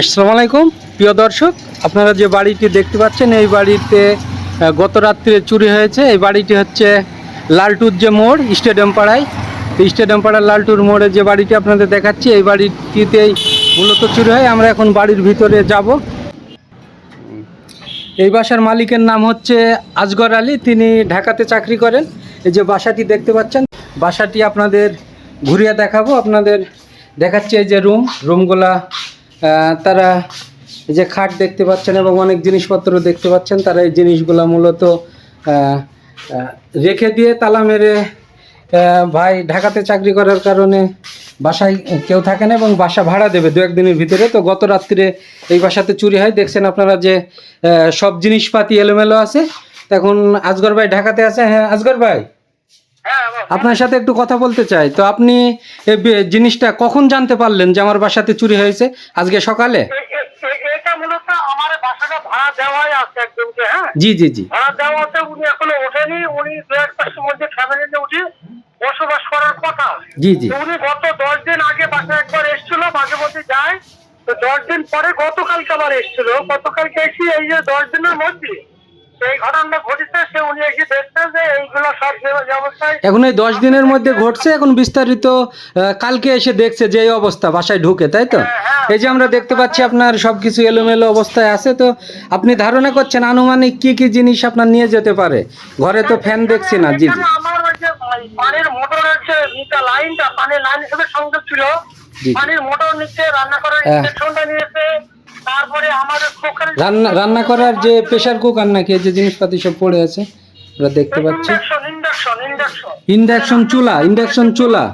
আসসালামু আলাইকুম। প্রিয় দর্শক, আপনারা যে বাড়িটি দেখতে পাচ্ছেন, এই বাড়িতে গত রাত্রে চুরি হয়েছে। এই বাড়িটি হচ্ছে লালটুর যে মোড়, স্টেডিয়াম পাড়ায়। তো স্টেডিয়াম পাড়ার লালটুর মোড়ে যে বাড়িটি আপনাদের দেখাচ্ছি, এই বাড়িটিতেই মূলত চুরি হয়। আমরা এখন বাড়ির ভিতরে যাব। এই বাসার মালিকের নাম হচ্ছে আজগর আলী। তিনি ঢাকাতে চাকরি করেন। এই যে বাসাটি দেখতে পাচ্ছেন, বাসাটি আপনাদের ঘুরিয়ে দেখাবো। আপনাদের দেখাচ্ছি এই যে রুম। রুমগুলা তারা যে খাট দেখতে পাচ্ছেন এবং অনেক জিনিসপত্র দেখতে পাচ্ছেন, তারা এই জিনিসগুলো মূলত রেখে দিয়ে তালা মেরে ভাই ঢাকাতে চাকরি করার কারণে বাসায় কেউ থাকে না এবং বাসা ভাড়া দেবে দু একদিনের ভিতরে। তো গত রাত্রে এই বাসাতে চুরি হয়। দেখছেন আপনারা যে সব জিনিসপাতি এলোমেলো আছে। তখন আজগর ভাই ঢাকাতে আছে? হ্যাঁ আজগর ভাই। আপনার সাথে একটু কথা বলতে চাই। তো আপনি জিনিসটা কখন জানতে পারলেন যে আমার বাসাতে চুরি হয়েছে? আজকে সকালে? এ- এ- এ- এটা মূলত আমার বাসাটা ভাড়া দেওয়াই আছে একজনকে হ্যাঁ? জি জি জি। ভাড়া দেওয়াতে উনি এখনও ওঠেনি। উনি দু এক মাসের ফ্যামিলিতে উঠে বসবাস করার কথা। জি জি। তো উনি গত দশ দিন আগে বাসায় একবার এসেছিল মাঝে মধ্যে যায়। তো দশ দিন পরে গতকালকে আবার এসেছিল। গতকালকে এসে এই যে দশ দিনের মধ্যে এই ঘটনাটা ঘটেছে। এখন এই দশ দিনের মধ্যে ঘটছে এখন বিস্তারিত কালকে এসে দেখছে যে এই অবস্থা বাসায় ঢুকে তাই তো? এই যে আমরা দেখতে পাচ্ছি আপনার সব কিছু এলোমেলো অবস্থায় আছে তো আপনি ধারণা করছেন আনুমানিক কি কি জিনিস আপনার নিয়ে যেতে পারে? ঘরে তো ফ্যান দেখছি না জি জি। এখানে আমার ওই যে ওই পানির মোটরের যে নিচে লাইনটা পানির লাইন হিসেবে সংযোগ ছিল। পানির মোটর নিচে রান্না করার হ্যাঁ। ইনজেকশনটা নিয়েছে। তারপরে আমাদের রান্না রান্না করার যে প্রেশার কুকার নাকি যে জিনিসপাতি সব পড়ে আছে? আমরা দেখতে পাচ্ছি। ইন্ডাকশন চুলা ইন্ডাকশন চুলা।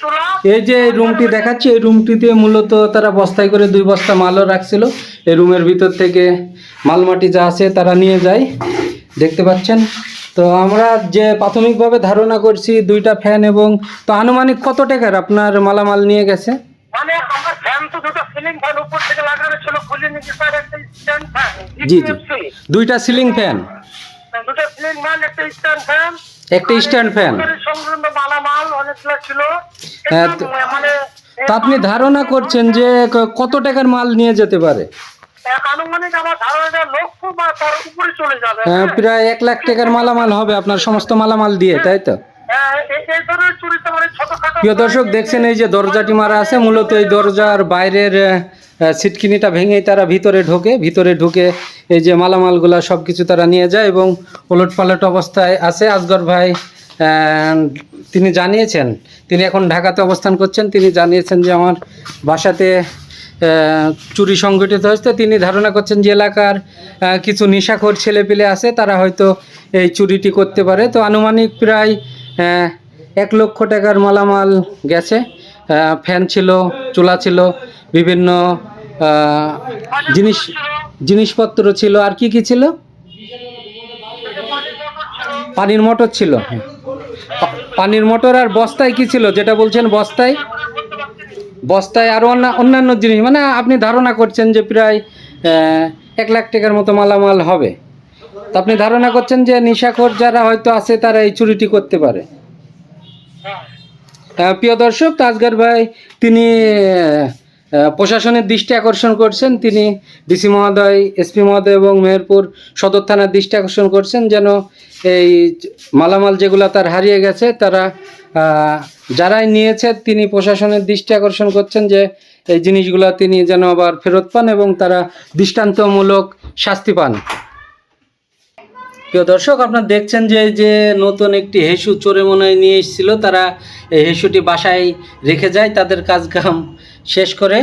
চুলা। এই যে রুমটি দেখাচ্ছি এই রুমটিতে মূলত তারা বস্তায় করে দুই বস্তা মালও রাখছিল। এই রুমের ভিতর থেকে মালমাটি যা আছে তারা নিয়ে যায়। দেখতে পাচ্ছেন? তো আমরা যে প্রাথমিকভাবে ধারণা করছি দুইটা ফ্যান এবং তো আনুমানিক কত টাকার আপনার মালামাল নিয়ে গেছে? মানে আমার ফ্যান তো দুটো সিলিং ফ্যান উপর থেকে লাগানো ছিল খুলে নিচে স্যার একটা স্ট্যান্ড ফ্যান জি জি। দুইটা সিলিং ফ্যান। ফ্যান একটা স্ট্যান্ড ফ্যান একটা স্ট্যান্ড ফ্যান সংক্রান্ত মালামাল অনেকগুলো ছিল। হ্যাঁ, তো- মানে তো আপনি ধারণা করছেন যে কত টাকার মাল নিয়ে যেতে পারে? আনুমানিক আমার ধারণা লক্ষ বা তার উপরে চলে যাবে। প্রায় এক লাখ টাকার মালামাল হবে আপনার সমস্ত মালামাল দিয়ে তাই তো? হ্যাঁ, এই- ধরনের মানে ছোটখাটো প্রিয় দর্শক দেখছেন এই যে দরজাটি মারা আছে মূলত এই দরজার বাইরের আহ, সিটকিনিটা ভেঙেই তারা ভিতরে ঢোকে ভিতরে ঢুকে এই যে মালামালগুলা সব কিছু তারা নিয়ে যায় এবং ওলট পালট অবস্থায় আছে। আসগর ভাই তিনি জানিয়েছেন তিনি এখন ঢাকাতে অবস্থান করছেন তিনি জানিয়েছেন যে আমার বাসাতে চুরি সংগঠিত হয়েছে। তিনি ধারণা করছেন যে এলাকার কিছু নেশাখোর ছেলেপিলে আছে তারা হয়তো এই চুরিটি করতে পারে। তো আনুমানিক প্রায় এক লক্ষ টাকার মালামাল গেছে ফ্যান ছিল, চুলা ছিল, বিভিন্ন জিনিস, জিনিসপত্র ছিল, আর কি কি ছিল? পানির মোটর ছিল হ্যাঁ। পানির মোটর আর বস্তায় কি ছিল? যেটা বলছেন বস্তায়? বস্তায় আর অন্যান্য জিনিস মানে আপনি ধারণা করছেন যে প্রায় এক লাখ টাকার মতো মালামাল হবে। তো আপনি ধারণা করছেন যে নিশাখোর যারা হয়তো আছে, তারা এই চুরিটি করতে পারে। প্রিয় দর্শক তাজগার ভাই, তিনি প্রশাসনের দৃষ্টি আকর্ষণ করছেন। তিনি ডিসি মহোদয় এসপি মহোদয় এবং মেহেরপুর সদর থানার দৃষ্টি আকর্ষণ করছেন যেন এই মালামাল যেগুলো তার হারিয়ে গেছে, তারা যারাই নিয়েছে, তিনি প্রশাসনের দৃষ্টি আকর্ষণ করছেন যে এই জিনিসগুলো তিনি যেন আবার ফেরত পান এবং তারা দৃষ্টান্তমূলক শাস্তি পান। প্রিয় দর্শক, আপনারা দেখছেন যে যে নতুন একটি হেসু চোরে মনে নিয়ে এসেছিল। তারা এই হেসুটি বাসায় রেখে যায়, তাদের কাজ কাম শেষ করে।